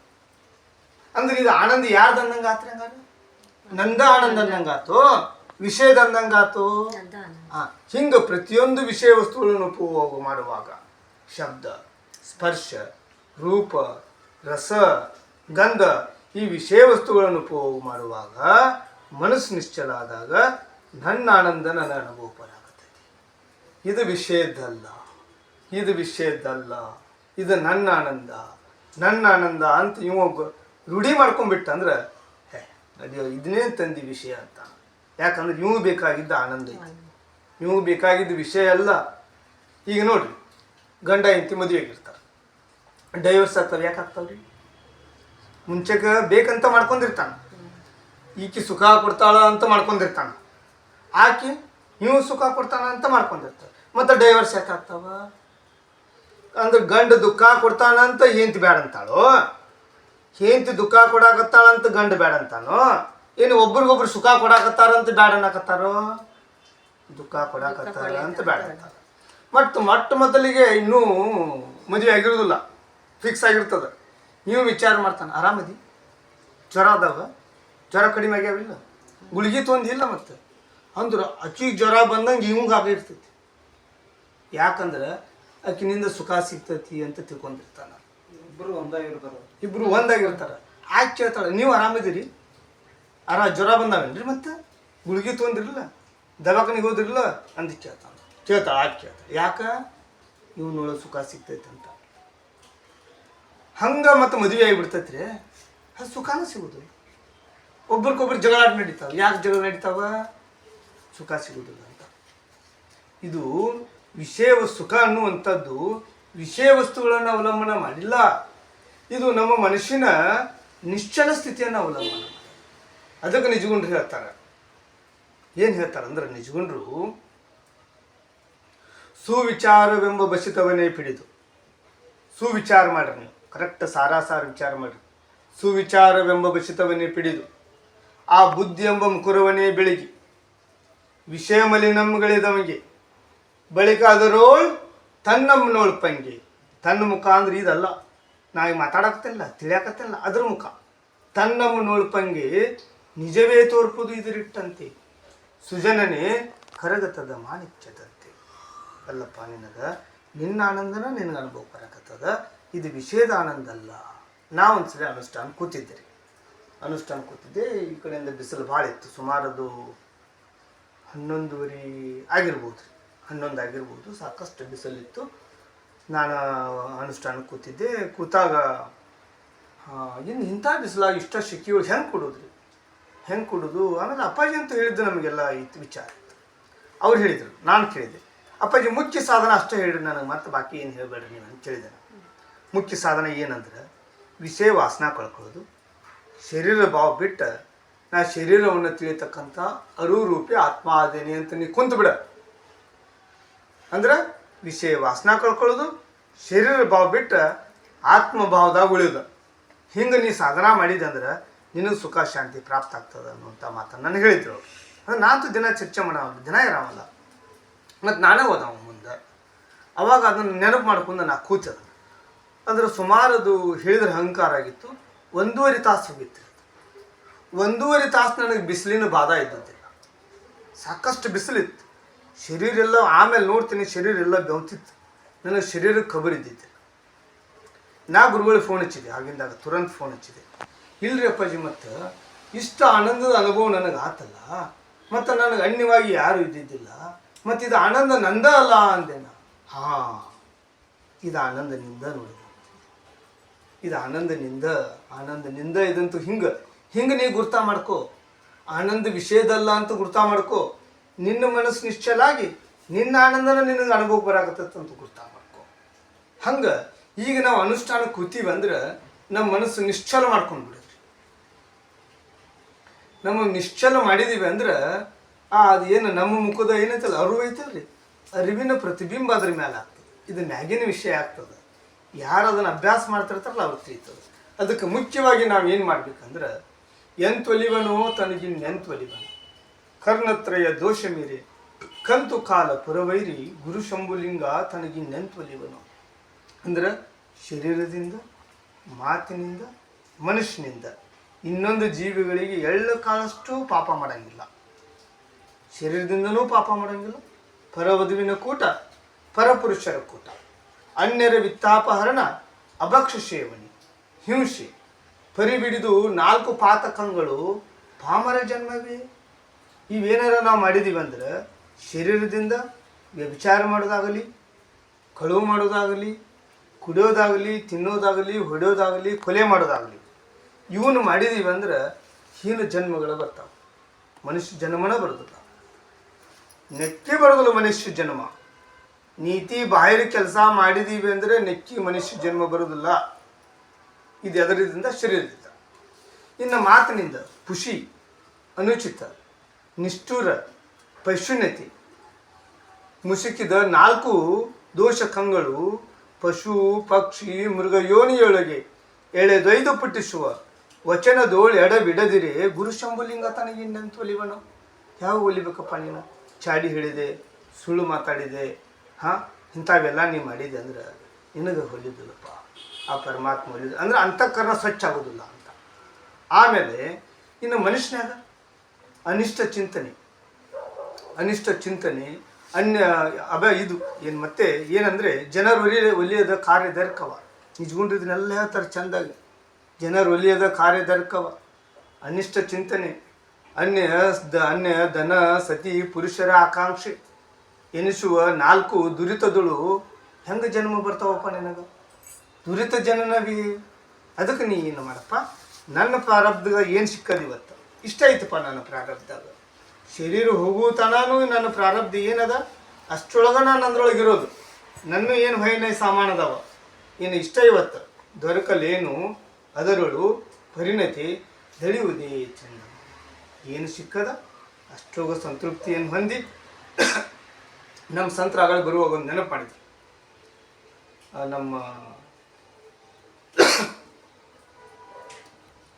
ಅಂದ್ರೆ ಇದು ಆನಂದ ಯಾರ್ದು ಅಂದಂಗೆ ಆತ್ರ ಹಂಗಾರೆ? ನಂದ ಆನಂದ ಅಂದಂಗಾತು ವಿಷಯದ ಅಂದಂಗಾತು ಹಿಂಗ ಪ್ರತಿಯೊಂದು ವಿಷಯ ವಸ್ತುಗಳನ್ನು ಉಪಯೋಗ ಮಾಡುವಾಗ ಶಬ್ದ ಸ್ಪರ್ಶ ರೂಪ ರಸ ಗಂಧ. ಈ ವಿಷಯ ವಸ್ತುಗಳನ್ನು ಉಪಭೋಗ ಮಾಡುವಾಗ ಮನಸ್ಸು ನಿಶ್ಚಲ ಆದಾಗ ನನ್ನ ಆನಂದ ನನ್ನ ಅನುಭವ ಬರಾಕತ್ತೈತಿ ಇದು ವಿಷಯದ್ದಲ್ಲ. ಇದು ವಿಷಯದ್ದಲ್ಲ. ಇದು ನನ್ನ ಆನಂದ. ನನ್ನ ಆನಂದ ಅಂತ ಇವ ರೂಢಿ ಮಾಡ್ಕೊಂಡ್ಬಿಟ್ಟ ಅಂದ್ರೆ, ಹೇ ಅದೇ ಇದನ್ನೇ ತಂದಿ ವಿಷಯ ಅಂತ. ಯಾಕಂದ್ರೆ ಇವು ಬೇಕಾಗಿದ್ದ ಆನಂದ ಐತಿ. ಇವು ಬೇಕಾಗಿದ್ದ ವಿಷಯ ಅಲ್ಲ. ಈಗ ನೋಡ್ರಿ, ಗಂಡ ಹೆಂಡತಿ ಆಗಿರ್ತಾರೆ ಡೈವರ್ಸ್ ಆಗ್ತಾವೆ ಯಾಕೆ ಆಗ್ತಾವ್ರಿ ಮುಂಚೆಗೆ ಬೇಕಂತ ಮಾಡ್ಕೊಂಡಿರ್ತಾನೆ. ಈಕಿ ಸುಖ ಕೊಡ್ತಾಳ ಅಂತ ಮಾಡ್ಕೊಂಡಿರ್ತಾನೆ. ಆಕಿ ನೀವು ಸುಖ ಕೊಡ್ತಾನ ಅಂತ ಮಾಡ್ಕೊಂಡಿರ್ತಾರೆ ಮತ್ತೆ ಡೈವರ್ಸ್ ಯಾಕೆ ಆಗ್ತಾವ? ಅಂದ್ರೆ ಗಂಡ ದುಃಖ ಕೊಡ್ತಾನ ಅಂತ ಹೆಂಡತಿ ಬೇಡ ಅಂತಾಳೋ? ಹೆಂಡತಿ ದುಃಖ ಕೊಡಾಕತ್ತಾಳಂತ ಗಂಡ ಬೇಡ ಅಂತಾನೋ? ಏನು ಒಬ್ರಿಗೊಬ್ರು ಸುಖ ಕೊಡಾಕತ್ತಾರಂತ ಬೇಡ ಅನ್ನಕತ್ತಾರೋ? ದುಃಖ ಕೊಡಾಕತ್ತಾರ ಅಂತ ಬೇಡ ಅಂತಾರ ಮತ್ತು ಮೊಟ್ಟ ಮೊದಲಿಗೆ ಇನ್ನೂ ಮದುವೆ ಆಗಿರೋದಿಲ್ಲ. ಫಿಕ್ಸ್ ಆಗಿರ್ತದೆ. ನೀವು ವಿಚಾರ ಮಾಡ್ತಾನೆ. ಆರಾಮದಿ? ಜ್ವರ ಅದಾವ? ಜ್ವರ ಕಡಿಮೆ ಆಗ್ಯಾವಿಲ್ಲ? ಗುಳಿಗೆ ತೊಂದಿಲ್ಲ ಮತ್ತೆ. ಅಂದ್ರೆ ಅಕ್ಕಿಗೆ ಜ್ವರ ಬಂದಂಗೆ ಇವಂಗೆ ಆಗಿರ್ತೈತಿ ಯಾಕಂದ್ರೆ ಅಕ್ಕಿನಿಂದ ಸುಖ ಸಿಗ್ತೈತಿ ಅಂತ ತಿಳ್ಕೊಂಡಿರ್ತಾನ. ಇಬ್ರು ಒಂದಾಗಿರ್ತಾರ ಇಬ್ರು ಒಂದಾಗಿರ್ತಾರ ಆಕೆ ಕೇಳ್ತಾಳೆ ನೀವು ಆರಾಮಿದ್ದೀರಿ? ಆರಾ ಜ್ವರ ಬಂದಾವೇನ್ರಿ ಮತ್ತೆ? ಗುಳಿಗೆ ತೊಗೊಂಡಿರಲಿಲ್ಲ ದವಾಖಾನಿಗೆ ಹೋದ್ರಿಲ್ಲ? ಅಂತ ಕೇಳ್ತಾನೆ. ಕೇಳ್ತಾಳೆ ಆಕೆ ಕೇಳ್ತಾಳೆ. ಯಾಕ? ಇವನೊಳಗೆ ಸುಖ ಸಿಗ್ತೈತೆ ಅಂತ ಹಂಗ ಮತ್ತೆ ಮದುವೆ ಆಗಿಬಿಡ್ತೈತ್ರಿ. ಅದು ಸುಖಾನ ಸಿಗುದು ಒಬ್ರಿಗೊಬ್ರು ಜಗಳ ನಡೀತಾವ. ಯಾಕೆ ಜಗಳ ನಡೀತಾವ? ಸುಖ ಸಿಗುದಿಲ್ಲ ಅಂತ. ಇದು ವಿಷಯ ಸುಖ ಅನ್ನುವಂಥದ್ದು ವಿಷಯ ವಸ್ತುಗಳನ್ನು ಅವಲಂಬನೆ ಮಾಡಿಲ್ಲ. ಇದು ನಮ್ಮ ಮನುಷ್ಯನ ನಿಶ್ಚಲ ಸ್ಥಿತಿಯನ್ನು ಅವಲಂಬನೆ ಅದಕ್ಕೆ ನಿಜಗುಂಡ್ರು ಹೇಳ್ತಾರೆ. ಏನು ಹೇಳ್ತಾರೆ ಅಂದ್ರೆ ನಿಜಗುಂಡ್ರು, ಸುವಿಚಾರವೆಂಬ ಬಸಿತವನೇ ಪಿಡಿದು. ಸುವಿಚಾರ ಮಾಡ್ರಿ ನೀವು. ಕರೆಕ್ಟ್ ಸಾರಾಸಾರ ವಿಚಾರ ಮಾಡಿರಿ. ಸುವಿಚಾರವೆಂಬ ಬಸಿತವನ್ನೇ ಪಿಡಿದು, ಆ ಬುದ್ಧಿ ಎಂಬ ಮುಕುರವನೇ ಬೆಳಗಿ. ವಿಷಯ ಮಲಿನಮ್ಗಳಿದವನಿಗೆ ಬಳಿಕ ಅದರೋಳ್ ತನ್ನಮ್ಮನೋಳ್ ಪಂಗಿ ತನ್ನ ಮುಖ ಅಂದ್ರೆ ಇದಲ್ಲ ನಾ ಈಗ ಮಾತಾಡಕತ್ತಿಲ್ಲ, ತಿಳಿಯಾಕತ್ತಿಲ್ಲ, ಅದ್ರ ಮುಖ. ತನ್ನಮ್ಮನೋಳ್ ಪಂಗಿ ನಿಜವೇ ತೋರ್ಪುದು ಇದರಿಟ್ಟಂತೆ. ಸುಜನನೇ ಕರಗತದ ಮಾಣಿಕ್ಯದಂತೆ. ಅಲ್ಲಪ್ಪ ನಿನಗ ನಿನ್ನ ಆನಂದನ ನಿನಗೆ ಅನುಭವ ಬರಕತ್ತದ. ಇದು ವಿಷಯದ ಆನಂದ ಅಲ್ಲ ಒಂದ್ಸಲ ಅನುಷ್ಠಾನ ಕೂತಿದ್ದೆ ರೀ ಅನುಷ್ಠಾನ ಕೂತಿದ್ದೆ, ಈ ಕಡೆಯಿಂದ ಬಿಸಿಲು ಭಾಳ ಇತ್ತು. ಸುಮಾರದು ಹನ್ನೊಂದುವರೆ ಆಗಿರ್ಬೋದು. ರೀ ಹನ್ನೊಂದು ಆಗಿರ್ಬೋದು, ಸಾಕಷ್ಟು ಬಿಸಿಲಿತ್ತು. ನಾನು ಅನುಷ್ಠಾನ ಕೂತಿದ್ದೆ. ಕೂತಾಗ ಇನ್ನು ಇಂಥ ಬಿಸಿಲಾಗಿ ಇಷ್ಟ ಶೆಕಿಯೊಳಗೆ ಹೆಂಗೆ ಕೊಡೋದ್ರಿ? ಹೆಂಗೆ ಕೊಡೋದು? ಆಮೇಲೆ ಅಪ್ಪಾಜಿ ಅಂತ ಹೇಳಿದ್ದು ನಮಗೆಲ್ಲ ಇತ್ತು ವಿಚಾರ ಅವ್ರು ಹೇಳಿದರು, ನಾನು ಕೇಳಿದೆ. ಅಪ್ಪಾಜಿ ಮುಖ್ಯ ಸಾಧನ ಅಷ್ಟೇ ಹೇಳಿರಿ ನನಗೆ, ಮತ್ತೆ ಬಾಕಿ ಏನು ಹೇಳಬೇಡ್ರಿ ನೀವು ಅಂತ ನಾನು. ಮುಖ್ಯ ಸಾಧನ ಏನಂದ್ರೆ ವಿಷಯ ವಾಸನ ಕಳ್ಕೊಳ್ಳೋದು. ಶರೀರ ಭಾವ ಬಿಟ್ಟು ನಾ ಶರೀರವನ್ನು ತಿಳಿಯತಕ್ಕಂಥ ಆತ್ಮ ಆದೇನೆ ಅಂತ ನೀ ಕುಂತು ಬಿಡ. ಅಂದ್ರೆ ವಿಷಯ ವಾಸನ ಕಳ್ಕೊಳ್ಳೋದು ಶರೀರ ಭಾವ ಬಿಟ್ಟು ಆತ್ಮ ಭಾವದಾಗ ಉಳಿಯೋದು. ಹಿಂಗೆ ನೀ ಸಾಧನ ಮಾಡಿದಂದ್ರೆ ನಿನಗೆ ಸುಖ, ಶಾಂತಿ ಪ್ರಾಪ್ತ ಆಗ್ತದೆ ಅನ್ನುವಂಥ ಮಾತನ್ನು ನಾನು ಹೇಳಿದ್ರು. ಅಂದ್ರೆ ನಾನಂತೂ ದಿನ ಚರ್ಚೆ ಮಾಡೋ, ದಿನ ಇರೋಲ್ಲ ಮತ್ತು ನಾನೇ ಹೋದವ ಮುಂದೆ. ಅವಾಗ ಅದನ್ನು ನೆನಪು ಮಾಡ್ಕೊಂಡು ನಾ ಕೂತದ ಅಂದ್ರೆ ಸುಮಾರದು ಹೇಳಿದ್ರೆ ಅಹಂಕಾರ ಆಗಿತ್ತು. ಒಂದೂವರೆ ತಾಸು ಹೋಗಿತ್ತು. ಒಂದೂವರೆ ತಾಸು ನನಗೆ ಬಿಸಿಲಿನ ಬಾಧ ಇದ್ದಿದ್ದಿಲ್ಲ ಸಾಕಷ್ಟು ಬಿಸಿಲಿತ್ತು. ಶರೀರ ಎಲ್ಲ ಆಮೇಲೆ ನೋಡ್ತೀನಿ ಶರೀರ ಎಲ್ಲ ಬೆವ್ತಿತ್ತು. ನನಗೆ ಶರೀರಕ್ಕೆ ಖಬರ್ ಇದ್ದಿದ್ದೆ. ನಾ ಗುರುಗಳಿಗೆ ಫೋನ್ ಹಚ್ಚಿದೆ. ಆಗಿಂದಾಗ ತುರಂತ ಫೋನ್ ಹಚ್ಚಿದೆ. ಇಲ್ರಿ ಅಪ್ಪಾಜಿ, ಮತ್ತು ಇಷ್ಟು ಆನಂದದ ಅನುಭವ ನನಗೆ ಆತಲ್ಲ. ಮತ್ತು ನನಗೆ ಅನ್ಯವಾಗಿ ಯಾರು ಇದ್ದಿದ್ದಿಲ್ಲ. ಮತ್ತು ಇದು ಆನಂದ ನಂದ ಅಲ್ಲ ಅಂದೆ ನಾ. ಹಾಂ, ಇದು ಆನಂದನಿಂದ ನೋಡಿ ಇದು ಆನಂದನಿಂದ ಆನಂದನಿಂದ ಇದಂತೂ ಹಿಂಗೆ. ಹಿಂಗೆ ನೀ ಗುರ್ತ ಮಾಡ್ಕೊ. ಆನಂದ ವಿಷಯದಲ್ಲ ಅಂತ ಗುರ್ತ ಮಾಡ್ಕೊ. ನಿನ್ನ ಮನಸ್ಸು ನಿಶ್ಚಲಾಗಿ, ನಿನ್ನ ಆನಂದನ ನಿನಗೆ ಅನುಭವ ಬರಾಕತ್ತಂತ ಗುರ್ತ ಮಾಡ್ಕೊ. ಹಂಗೆ ಈಗ ನಾವು ಅನುಷ್ಠಾನ ಕೂತೀವಿ ಅಂದ್ರೆ ನಮ್ಮ ಮನಸ್ಸು ನಿಶ್ಚಲ ಮಾಡ್ಕೊಂಡು ಬಿಡುತ್ತೆ. ನಮ್ಮ ನಿಶ್ಚಲ ಮಾಡಿದೀವಿ ಅಂದ್ರೆ, ಆ ಅದು ಏನು ನಮ್ಮ ಮುಖದ ಏನೈತಲ್ಲ ಅರಿವು ಐತಲ್ರಿ? ಅರಿವಿನ ಪ್ರತಿಬಿಂಬ ಅದ್ರ ಮೇಲೆ ಆಗ್ತದೆ. ಇದು ಮ್ಯಾಗಿನ ವಿಷಯ ಆಗ್ತದೆ. ಯಾರು ಅದನ್ನು ಅಭ್ಯಾಸ ಮಾಡ್ತಿರ್ತಾರಲ್ಲ ಅವ್ರು ತಿಳಿತದೆ ಅದಕ್ಕೆ ಮುಖ್ಯವಾಗಿ ನಾವು ಏನು ಮಾಡ್ಬೇಕಂದ್ರೆ ಎಂತೊಲಿವನೋ ತನಗಿನ್ ಎಂತೊಲಿವನು ಕರ್ಣತ್ರಯ ದೋಷ ಮೀರಿ, ಕಂತು ಕಾಲ ಪುರವೈರಿ, ಗುರು ಶಂಭುಲಿಂಗ ತನಗಿನ್ ಎಂತೊಲಿವನು ಅಂದ್ರೆ ಶರೀರದಿಂದ, ಮಾತಿನಿಂದ ಮನುಷ್ಯನಿಂದ ಇನ್ನೊಂದು ಜೀವಿಗಳಿಗೆ ಎಳ್ಳು ಕಾಲಷ್ಟು ಪಾಪ ಮಾಡಂಗಿಲ್ಲ. ಶರೀರದಿಂದನೂ ಪಾಪ ಮಾಡಂಗಿಲ್ಲ. ಪರವಧುವಿನ ಕೂಟ, ಪರಪುರುಷರ ಕೂಟ. ಅನ್ಯರ ವಿತ್ತಾಪಹರಣ ಅಭಕ್ಷ ಸೇವನೆ ಹಿಂಸೆ ಪರಿಬಿಡಿದು ನಾಲ್ಕು ಪಾತಕಗಳು ಪಾಮರ ಜನ್ಮವೇ. ಇವೇನಾರ ನಾವು ಮಾಡಿದೀವಿ ಅಂದ್ರೆ ಶರೀರದಿಂದ ವ್ಯಭಿಚಾರ ಮಾಡೋದಾಗಲಿ, ಕಳುವು ಮಾಡೋದಾಗಲಿ, ಕುಡಿಯೋದಾಗಲಿ, ತಿನ್ನೋದಾಗಲಿ, ಹೊಡೆಯೋದಾಗಲಿ, ಕೊಲೆ ಮಾಡೋದಾಗಲಿ ಇವನು ಮಾಡಿದೀವಿ ಅಂದ್ರೆ ಹೀನ ಜನ್ಮಗಳು ಬರ್ತಾವೆ. ಮನುಷ್ಯ ಜನ್ಮನ ಬರೋದಿಲ್ಲ ನೆಕ್ಕೆ ಬರೋದಿಲ್ಲ ಮನುಷ್ಯ ಜನ್ಮ. ನೀತಿ ಬಾಹಿರ ಕೆಲಸ ಮಾಡಿದೀವಿ ಅಂದರೆ ನೆಕ್ಕಿ ಮನುಷ್ಯ ಜನ್ಮ ಬರೋದಿಲ್ಲ. ಇದು ಎದರಿಂದ ಶರೀರದಿಂದ. ಇನ್ನು ಮಾತಿನಿಂದ ಖುಷಿ, ಅನುಚಿತ, ನಿಷ್ಠುರ, ಪಶುನತಿ. ಮುಸುಕಿದ ನಾಲ್ಕು ದೋಷ ಕಂಗಳು ಪಶು, ಪಕ್ಷಿ, ಮೃಗ, ಯೋನಿಯೊಳಗೆ ಎಳೆದೊಯ್ದು ಪುಟ್ಟಿಸುವ ವಚನದೋಳು ಎಡಬಿಡದಿರೆ ಗುರು ಶಂಭುಲಿಂಗ ತನಗಿಂದಂತ ಒಲಿವನು? ಯಾವ ಒಲಿಬೇಕಪ್ಪ ನೀನು? ಚಾಡಿ ಹೇಳಿದೆ, ಸುಳ್ಳು ಮಾತಾಡಿದೆ ಹಾಂ, ಇಂಥವೆಲ್ಲ ನೀ ಮಾಡಿದೆ ಅಂದ್ರೆ ನಿನಗೆ ಹೊಲಿದಿಲ್ಲಪ್ಪ. ಆ ಪರಮಾತ್ಮ ಹೊಲಿದ, ಅಂದ್ರೆ ಅಂತಃಕರಣ ಸ್ವಚ್ಛ ಆಗೋದಿಲ್ಲ ಅಂತ. ಆಮೇಲೆ, ಇನ್ನು ಮನುಷ್ಯನಾಗ ಅನಿಷ್ಟ ಚಿಂತನೆ. ಅನಿಷ್ಟ ಚಿಂತನೆ, ಅನ್ಯ ಅಬ ಇದು, ಏನು ಮತ್ತೆ, ಏನಂದರೆ, ಜನರು ಒಲಿಯ ಒಲಿಯದ ಕಾರ್ಯದರ್ಕವ. ನಿಜಗುಂಡ್ರು ಇದನ್ನೆಲ್ಲ ಹೇಳ್ತಾರೆ ಚೆಂದಾಗಿ. ಜನರು ಒಲಿಯದ ಕಾರ್ಯದರ್ಕವ. ಅನಿಷ್ಟ ಚಿಂತನೆ. ಅನ್ಯ, ದ, ಅನ್ಯ, ಧನ, ಸತಿ, ಪುರುಷರ ಆಕಾಂಕ್ಷೆ. ಎನಿಸುವ ನಾಲ್ಕು ದುರಿತದಳು ಹೆಂಗೆ ಜನ್ಮ ಬರ್ತಾವಪ್ಪ ನಿನಗೆ? ದುರಿತ ಜನನವಿ? ಅದಕ್ಕೆ ನೀ ಏನು ಮಾಡಪ್ಪ? ನನ್ನ ಪ್ರಾರಬ್ಧದಾಗ ಏನು ಸಿಕ್ಕದು ಇವತ್ತು? ಇಷ್ಟ ಐತಪ್ಪ ನನ್ನ ಪ್ರಾರಬ್ಧದಾಗ ಶರೀರ ಹೋಗುತ್ತಾನೂ ನನ್ನ ಪ್ರಾರಬ್ಧ ಏನದ? ಅಷ್ಟೊಳಗೆ ನಾನು ಅಂದ್ರೊಳಗಿರೋದು. ನನ್ನ ಏನು ಹೊಯ್ನ ಅದಾವ? ಏನು ಇಷ್ಟ ಇವತ್ತು? ದೊರಕಲೇನು? ಅದರೊಳು ಪರಿಣತಿ ದಳಿಯುವುದೇ ಚೆನ್ನ ಏನು ಸಿಕ್ಕದ? ಅಷ್ಟೊಳಗೆ ಸಂತೃಪ್ತಿಯನ್ನು ಹೊಂದಿ? ನಮ್ಮ ಸಂತರಾಗಳು ಬರುವಾಗ ಒಂದು ನೆನಪು ಮಾಡಿದ್ರು ನಮ್ಮ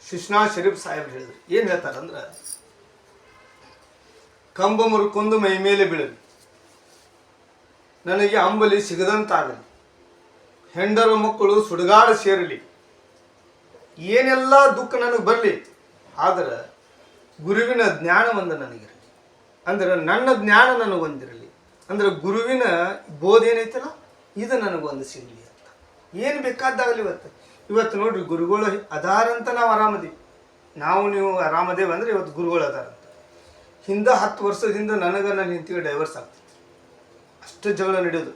ಶಿಶ್ನಾ ಶರೀಫ್ ಸಾಹೇಬ್ ಹೇಳಿದ್ರು. ಏನು ಹೇಳ್ತಾರಂದ್ರೆ ಕಂಬ ಮುರುಕೊಂದು ಮೈ ಮೇಲೆ ಬೀಳಲಿ. ನನಗೆ ಅಂಬಲಿ ಸಿಗದಂತಾಗಲಿ. ಹೆಂಡರ ಮಕ್ಕಳು ಸುಡುಗಾಡ ಸೇರಲಿ. ಏನೆಲ್ಲ ದುಃಖ ನನಗೆ ಬರಲಿ, ಆದ್ರೆ ಗುರುವಿನ ಜ್ಞಾನ ಒಂದು ನನಗಿರಲಿ. ಅಂದ್ರೆ ನನ್ನ ಜ್ಞಾನ ನನಗೊಂದಿರಲಿ. ಅಂದ್ರೆ ಗುರುವಿನ ಬೋಧ ಏನೈತಲ್ಲ? ಇದು ನನಗೊಂದು ಸಿಗಲಿ ಅಂತ. ಏನು ಬೇಕಾದಾಗಲಿ ಇವತ್ತು. ಇವತ್ತು ನೋಡ್ರಿ, ಗುರುಗಳು ಅದಾರಂತ ನಾವು ಆರಾಮದೀವಿ. ನಾವು ನೀವು ಆರಾಮದೇವ ಅಂದ್ರೆ ಇವತ್ತು ಗುರುಗಳು ಅದಾರಂತ ಹಿಂದೆ ಹತ್ತು ವರ್ಷದಿಂದ ನನಗೆ ನನ್ನ ಹೆಂಡತಿಗೆ ಡೈವರ್ಸ್ ಆಗ್ತಿತ್ತು ಅಷ್ಟು ಜಗಳ ನಡೆಯೋದು.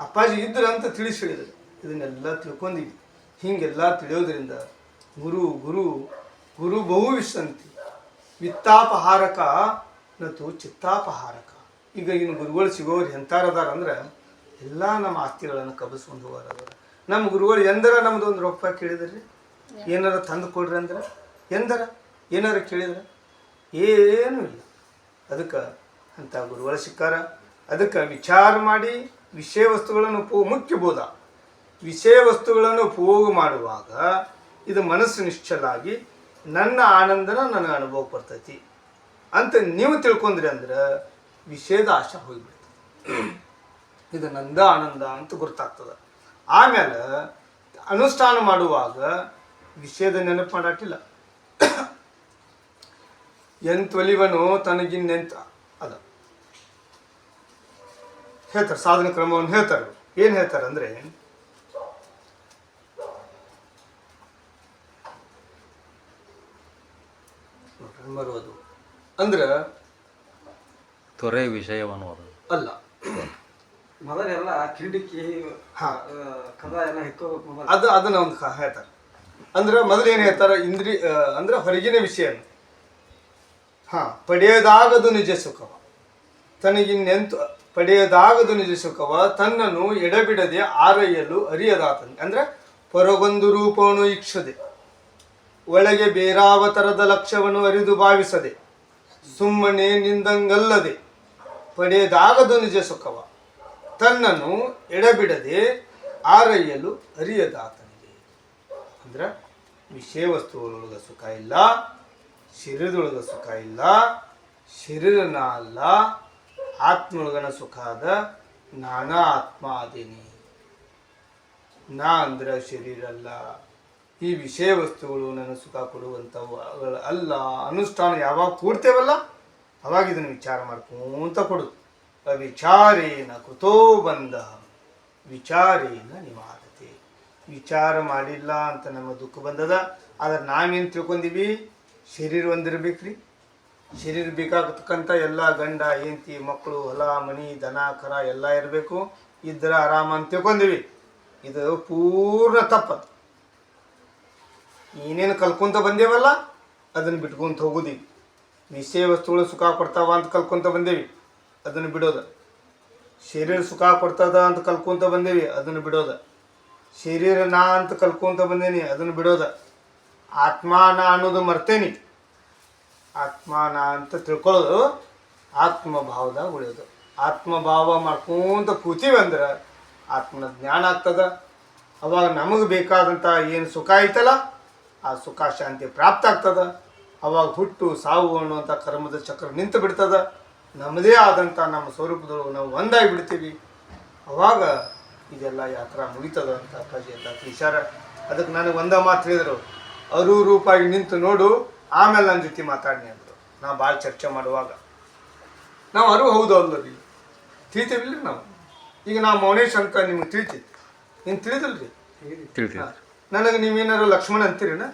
ಅಪ್ಪಾಜಿ ಇದ್ರು ಅಂತ ತಿಳಿಸಿ ಹೇಳಿದ್ರು ಇದನ್ನೆಲ್ಲ ತಿಳ್ಕೊಂಡಿವಿ ಹಿಂಗೆಲ್ಲ ತಿಳಿಯೋದ್ರಿಂದ ಗುರು ಗುರು ಗುರು ಬಹು ವಿಶ್ರಂತಿ ವಿತ್ತಾಪಹಾರಕ ಮತ್ತು ಚಿತ್ತಾಪಹಾರಕ. ಈಗ ಇನ್ನು ಗುರುಗಳು ಸಿಗೋರು ಎಂತಾರದಾರ ಅಂದ್ರೆ ಎಲ್ಲ ನಮ್ಮ ಆಸ್ತಿಗಳನ್ನು ಕಬಸ್ಕೊಂಡು ಹೋಗಾರ ನಮ್ಮ ಗುರುಗಳು ಎಂದರ ನಮ್ದು ಒಂದು ರೊಕ್ಕ ಕೇಳಿದ್ರಿ? ಏನಾರ ತಂದು ಕೊಡ್ರಿ ಅಂದ್ರೆ? ಎಂದರ? ಏನಾರ ಕೇಳಿದ್ರೆ? ಏನೂ ಇಲ್ಲ. ಅದಕ್ಕೆ ಅಂತ ಗುರುಗಳ ಸಿಕ್ಕಾರ. ಅದಕ್ಕೆ ವಿಚಾರ ಮಾಡಿ ವಿಷಯ ವಸ್ತುಗಳನ್ನು ಪೋ ಮುಖ್ಯ ಬೋಧ ವಿಷಯ ವಸ್ತುಗಳನ್ನು ಉಪಯೋಗ ಮಾಡುವಾಗ ಇದು ಮನಸ್ಸು ನಿಶ್ಚಲಾಗಿ ನನ್ನ ಆನಂದನ ನನಗೆ ಅನುಭವ ಬರ್ತೈತಿ. ಅಂತ ನೀವು ತಿಳ್ಕೊಂಡ್ರಿ ಅಂದ್ರೆ ವಿಷಯದ ಆಶೆ ಹೋಗಿಬಿಡ್ತದೆ ಇದು ನಂದ ಆನಂದ ಅಂತ ಗೊತ್ತಾಗ್ತದೆ ಆಮೇಲೆ ಅನುಷ್ಠಾನ ಮಾಡುವಾಗ ನಿಷೇಧ ನೆನಪು ಮಾಡಾಟಿಲ್ಲ ಎಂತೊಲಿವನು ತನಗಿನ್ನೆಂತ ಅದ. ಹೇಳ್ತಾರೆ, ಸಾಧನ ಕ್ರಮವನ್ನು ಹೇಳ್ತಾರೆ ಏನು ಹೇಳ್ತಾರಂದ್ರೆ ಬರುವುದು ಅಂದ್ರೆ ತೊರೆ ವಿಷಯವನ್ನು ಅದು ಅಲ್ಲ. ಮೊದಲೆಲ್ಲ ಕಿಂಡಿಕ್ಕಿ ಕದ ಎಲ್ಲ ಹೆಕ್ಕೋಬೇಕು ಅದು ಅದನ್ನ ಒಂದು ಕ- ಹೇಳ್ತಾರೆ. ಅಂದ್ರೆ ಮೊದಲು ಏನು ಹೇಳ್ತಾರೆ ಇಂದ್ರಿ ಆ, ಅಂದ್ರೆ ಹೊರಗಿನ ವಿಷಯ ಹಾ ಪಡೆಯದಾಗದು ನಿಜ ಸುಖವ. ತನಗಿನ್ನೆಂತು ಪಡೆಯದಾಗದು ನಿಜ ಸುಖವ. ತನ್ನನ್ನು ಎಡಬಿಡದೆ ಆರೈಯಲು ಅರಿಯದಾತನು. ಅಂದ್ರೆ ಹೊರಗೊಂದು ರೂಪವನ್ನು ಇಕ್ಷದೆ. ಒಳಗೆ ಬೇರಾವತರದ ಲಕ್ಷ್ಯವನ್ನು ಅರಿದು ಭಾವಿಸದೆ. ಸುಮ್ಮನೆ ನಿಂದಂಗಲ್ಲದೆ. ಪಡೆಯದಾಗದು ನಿಜ ಸುಖವ. ತನ್ನನ್ನು ಎಡಬಿಡದೆ ಆರೈಯಲು ಅರಿಯದಾತನಿಗೆ. ಅಂದ್ರೆ ವಿಷಯ ವಸ್ತುಗಳೊಳಗ ಸುಖ ಇಲ್ಲ, ಶರೀರದೊಳಗ ಸುಖ ಇಲ್ಲ, ಶರೀರನ ಅಲ್ಲ ಆತ್ಮೊಳಗನ ಸುಖ ಆದ ನಾನಾ ಆತ್ಮ ಆದೇನಿ. ನಾ ಅಂದ್ರೆ ಶರೀರ ಅಲ್ಲ. ಈ ವಿಷಯ ವಸ್ತುಗಳು ನನ್ನ ಸುಖ ಕೊಡುವಂಥವು ಅಲ್ಲ. ಅನುಷ್ಠಾನ ಯಾವಾಗ ಕೂಡ್ತೇವಲ್ಲ ಅವಾಗ ಇದನ್ನು ವಿಚಾರ ಮಾಡ್ಕೊಂತ ಕೊಡು ಅವಿಚಾರೇನ ಕುತೋ ಬಂದ ವಿಚಾರೇನ ನಿವಾರತೆ. ವಿಚಾರ ಮಾಡಿಲ್ಲ ಅಂತ ನಮ್ಮ ದುಃಖ ಬಂದದ, ಆದ್ರೆ ನಾವೇನು ತಿಳ್ಕೊಂಡಿವಿ? ಶರೀರ ಒಂದಿರ್ಬೇಕ್ರಿ. ಶರೀರ ಬೇಕಾಗತಕ್ಕಂಥ ಎಲ್ಲ ಗಂಡ, ಹೆಂಡತಿ ಮಕ್ಕಳು ಹೊಲ, ಮನಿ, ದನ, ಕರ ಎಲ್ಲ ಇರಬೇಕು. ಇದ್ರೆ ಆರಾಮ ಅಂತ ತಿಳ್ಕೊಂಡಿವಿ. ಇದು ಪೂರ್ಣ ತಪ್ಪದು. ಏನೇನು ಕಲ್ಕೊಂತ ಬಂದೇವಲ್ಲ, ಅದನ್ನು ಬಿಟ್ಕೊಂತ ಹೋಗೋದೀವಿ ವಿಷಯ ವಸ್ತುಗಳು ಸುಖ ಕೊಡ್ತಾವ ಅಂತ ಕಲ್ಕೊಂತ ಬಂದೇವಿ. ಅದನ್ನು ಬಿಡೋದು. ಶರೀರ ಸುಖ ಕೊಡ್ತದ ಅಂತ ಕಲ್ಕೊಂತ ಬಂದೇವಿ, ಅದನ್ನು ಬಿಡೋದು. ಶರೀರ ನಾ ಅಂತ ಕಲ್ಕೊಂತ ಬಂದೇನಿ, ಅದನ್ನು ಬಿಡೋದು. ಆತ್ಮ ನಾ ಅನ್ನೋದು ಮರ್ತೇನಿ. ಆತ್ಮ ನಾ ಅಂತ ತಿಳ್ಕೊಳ್ಳೋದು ಆತ್ಮಭಾವದಾಗ ಉಳಿಯೋದು. ಆತ್ಮಭಾವ ಮಾಡ್ಕೊಂತ ಕೂತೀವಿ ಅಂದ್ರೆ ಆತ್ಮನ ಜ್ಞಾನ ಆಗ್ತದ. ಅವಾಗ ನಮಗೆ ಬೇಕಾದಂಥ ಏನು ಸುಖ ಐತಲ್ಲ, ಆ ಸುಖ ಶಾಂತಿ ಪ್ರಾಪ್ತ ಆಗ್ತದ. ಅವಾಗ ಹುಟ್ಟು ಸಾವು ಅನ್ನುವಂಥ ಕರ್ಮದ ಚಕ್ರ ನಿಂತು ಬಿಡ್ತದ. ನಮ್ಮದೇ ಆದಂಥ ನಮ್ಮ ಸ್ವರೂಪದೊಳಗೆ ನಾವು ಒಂದಾಗಿ ಬಿಡ್ತೀವಿ ಅವಾಗ ಇದೆಲ್ಲ ಯಾತ್ರಾ ಮುಗಿತದ ಅಂತ ಅಪ್ಪಾಜಿ ಎಲ್ಲ ತಿಳಿಸ್ಯಾರ ಅದಕ್ಕೆ ನನಗೆ ಒಂದ ಮಾತು ಹೇಳಿದರು. ಅರು ರೂಪಾಗಿ ನಿಂತು ನೋಡು ಆಮೇಲೆ ನನ್ನ ಜೊತೆ ಮಾತಾಡಿನಿ ಅಂದರು. ನಾವು ಭಾಳ ಚರ್ಚೆ ಮಾಡುವಾಗ. ನಾವು ಅರು ಹೌದು ಅಲ್ಲರಿ. ತಿಳಿತೀವಿಲ್ಲ ನಾವು? ಈಗ ನಾವು ಮೌನೇಶ್ ಅಂತ ನಿಮ್ಗೆ ತಿಳಿತೀವಿ ನೀನು ತಿಳಿದಿಲ್ರಿ? ನನಗೆ ನೀವೇನಾರು ಲಕ್ಷ್ಮಣ ಅಂತೀರಿನ?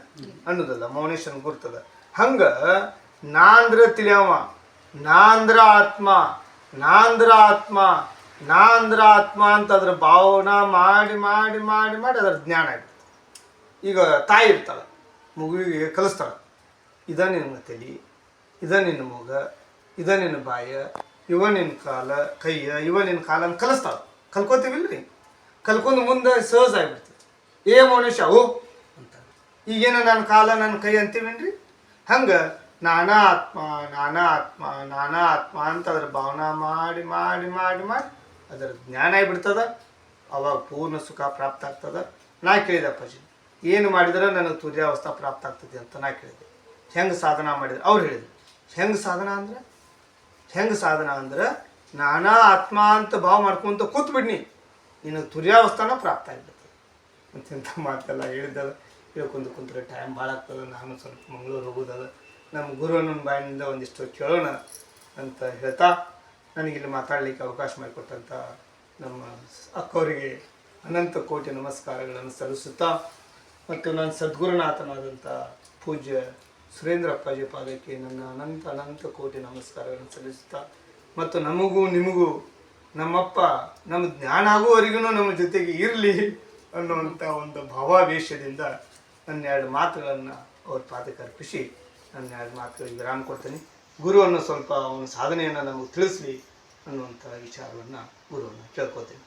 ಅನ್ನೋದಲ್ಲ ಮೌನೇಶನ್ ಗುರ್ತದ. ಹಂಗ ನಾಂದ್ರ ತಿಳಿಯವ, ನಾಂದ್ರ ಆತ್ಮ ನಾಂದ್ರ ಆತ್ಮ ನಾಂದ್ರ ಆತ್ಮ ಅಂತ ಅದ್ರ ಭಾವನಾ ಮಾಡಿ ಮಾಡಿ ಮಾಡಿ ಮಾಡಿ ಅದ್ರ ಜ್ಞಾನ ಆಗ್ತದೆ ಈಗ ತಾಯಿ ಇರ್ತಾಳೆ, ಮಗುವಿಗೆ ಕಲಿಸ್ತಾಳೆ, ಇದ ನಿನ್ನ ತಲೆ, ಇದ ನಿನ್ನ ಮಗ, ಇದ ನಿನ್ನ ಬಾಯ, ಇವ ನಿನ್ನ ಕಾಲ, ಕೈಯ, ಇವ ನಿನ್ನ ಕಾಲ ಅಂತ ಕಲಿಸ್ತಾಳೆ. ಕಲ್ಕೋತೀವಿಲ್ರಿ? ಕಲ್ಕೊಂಡು ಮುಂದೆ ಸಹಜ ಆಗ್ಬಿಡ್ತೀವಿ ಏ ಮೌನೇಶ ಓ ಅಂತ ಈಗೇನು ನನ್ನ ಕಾಲ, ನನ್ನ ಕೈ ಅಂತೀವೇನ್ರಿ? ಹಂಗೆ ನಾನಾ ಆತ್ಮ ನಾನಾ ಆತ್ಮ ನಾನಾ ಆತ್ಮ ಅಂತ ಅದ್ರ ಭಾವನಾ ಮಾಡಿ ಮಾಡಿ ಮಾಡಿ ಮಾಡಿ ಅದರ ಜ್ಞಾನ ಆಗಿಬಿಡ್ತದ ಅವಾಗ ಪೂರ್ಣ ಸುಖ ಪ್ರಾಪ್ತ ಆಗ್ತದ. ನಾ ಕೇಳಿದೆ ಅಪ್ಪಾಜಿ, ಏನು ಮಾಡಿದ್ರೆ ನನಗೆ ತುರ್ಯಾವಸ್ಥಾ ಪ್ರಾಪ್ತ ಆಗ್ತದೆ ಅಂತ ನಾ ಕೇಳಿದೆ. ಹೆಂಗೆ ಸಾಧನ ಮಾಡಿದ್ರೆ? ಅವ್ರು ಹೇಳಿದ್ರು, ಹೆಂಗೆ ಸಾಧನ ಅಂದ್ರೆ? ಹೆಂಗೆ ಸಾಧನ ಅಂದ್ರೆ ನಾನಾ ಆತ್ಮ ಅಂತ ಭಾವ ಮಾಡ್ಕೊಂತ ಕೂತ್ ಬಿಡ್ನಿ ನಿನಗೆ ತುರ್ಯಾವಸ್ಥಾನ ಪ್ರಾಪ್ತ ಆಗಿಬಿಡ್ತದೆ. ಅಂತ ಮಾತೆಲ್ಲ ಹೇಳಿದ್ದಲ್ಲ ಹೇಳ್ಕೊಂಡು ಕುಂತ್ರೆ ಟೈಮ್ ಭಾಳ ಆಗ್ತದೆ. ನಾನು ಸ್ವಲ್ಪ ಮಂಗಳೂರು ಹೋಗೋದದ ನಮ್ಮ ಗುರುವನ ಬಾಯಿನಿಂದ ಒಂದಿಷ್ಟು ಕೇಳೋಣ ಅಂತ ಹೇಳ್ತಾ ನನಗಿಲ್ಲಿ ಮಾತಾಡಲಿಕ್ಕೆ ಅವಕಾಶ ಮಾಡಿಕೊಟ್ಟಂಥ ನಮ್ಮ ಅಕ್ಕವರಿಗೆ ಅನಂತ ಕೋಟಿ ನಮಸ್ಕಾರಗಳನ್ನು ಸಲ್ಲಿಸುತ್ತಾ ಮತ್ತು ನನ್ನ ಸದ್ಗುರುನಾಥನಾದಂಥ ಪೂಜ್ಯ ಸುರೇಂದ್ರ ಅಪ್ಪಾಜಿ ಪಾದಕ್ಕೆ ನನ್ನ ಅನಂತ ಅನಂತ ಕೋಟಿ ನಮಸ್ಕಾರಗಳನ್ನು ಸಲ್ಲಿಸುತ್ತಾ ಮತ್ತು ನಮಗೂ ನಿಮಗೂ ನಮ್ಮಪ್ಪ, ನಮ್ಮ ಜ್ಞಾನ ಆಗುವವರೆಗೂ ನಮ್ಮ ಜೊತೆಗೆ ಇರಲಿ ಅನ್ನುವಂಥ ಒಂದು ಭಾವಾವೇಶದಿಂದ ನನ್ನ ಎರಡು ಮಾತುಗಳನ್ನು ಅವ್ರ ಪಾದಕ್ಕೆ ಅರ್ಪಿಸಿ ನನ್ನ ಎರಡು ಮಾತುಗಳಿಗೆ ವಿರಾಮ ಕೊಡ್ತೀನಿ. ಗುರುವನ್ನು ಸ್ವಲ್ಪ ಅವನ ಸಾಧನೆಯನ್ನು ನಮಗೆ ತಿಳಿಸ್ಲಿ ಅನ್ನುವಂಥ ವಿಚಾರವನ್ನು ಗುರುವನ್ನು ಕೇಳ್ಕೊತೀನಿ